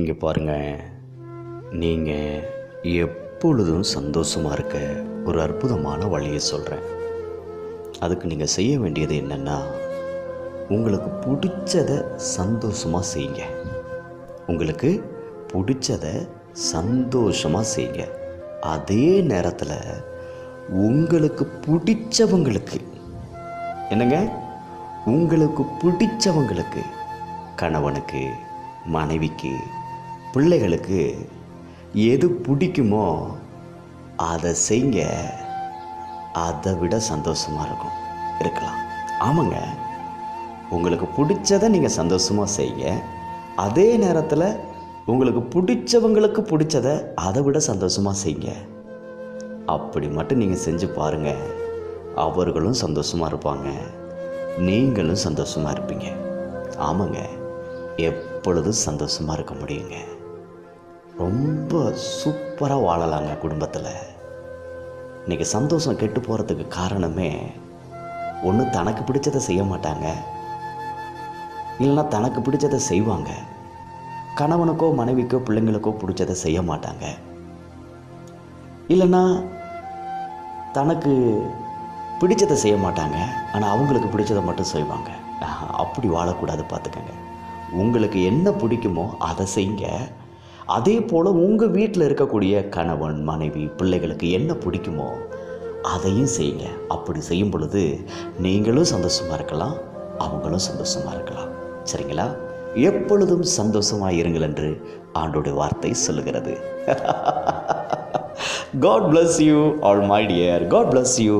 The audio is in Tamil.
இங்கே பாருங்கள் நீங்கள் எப்பொழுதும் சந்தோஷமாக இருக்க ஒரு அற்புதமான வழியை சொல்கிறேன் அதுக்கு நீங்கள் செய்ய வேண்டியது என்னென்னா உங்களுக்கு பிடிச்சதை சந்தோஷமாக செய்யுங்க. உங்களுக்கு பிடிச்சதை சந்தோஷமாக செய்யுங்க. அதே நேரத்தில் உங்களுக்கு பிடிச்சவங்களுக்கு என்னங்க? உங்களுக்கு பிடிச்சவங்களுக்கு கணவனுக்கு மனைவிக்கு பிள்ளைகளுக்கு எது பிடிக்குமோ அதை செய்ங்க அதை விட சந்தோஷமாக இருக்கும். இருக்கலாம். ஆமாங்க. உங்களுக்கு பிடிச்சதை நீங்கள் சந்தோஷமாக செய்யுங்க அதே நேரத்தில் உங்களுக்கு பிடிச்சவங்களுக்கு பிடிச்சதை அதை விட சந்தோஷமாக செய்யுங்க அப்படி மட்டும் நீங்கள் செஞ்சு பாருங்கள் அவர்களும் சந்தோஷமாக இருப்பாங்க. நீங்களும் சந்தோஷமாக இருப்பீங்க. ஆமாங்க. எப்பொழுதும் சந்தோஷமாக இருக்க முடியுங்க. ரொம்ப சூப்பராக வாழலாங்க குடும்பத்தில். இன்றைக்கி சந்தோஷம் கெட்டு போகிறதுக்கு காரணமே ஒன்று தனக்கு பிடிச்சதை செய்ய மாட்டாங்க. இல்லைன்னா தனக்கு பிடிச்சதை செய்வாங்க. கணவனுக்கோ மனைவிக்கோ பிள்ளைங்களுக்கோ பிடிச்சதை செய்ய மாட்டாங்க. இல்லைன்னா தனக்கு பிடிச்சதை செய்ய மாட்டாங்க. ஆனால் அவங்களுக்கு பிடிச்சதை மட்டும் செய்வாங்க. அப்படி வாழக்கூடாது பார்த்துக்கங்க உங்களுக்கு என்ன பிடிக்குமோ அதை செய்யுங்க. அதே போல் உங்கள் வீட்டில் இருக்கக்கூடிய கணவன் மனைவி பிள்ளைகளுக்கு என்ன பிடிக்குமோ அதையும் செய்யுங்க. அப்படி செய்யும் பொழுது நீங்களும் சந்தோஷமாக இருக்கலாம் அவங்களும் சந்தோஷமாக இருக்கலாம். சரிங்களா? எப்பொழுதும் சந்தோஷமாக இருங்கள் என்று ஆண்டோட வார்த்தை சொல்லுகிறது. God bless you all my dear God bless you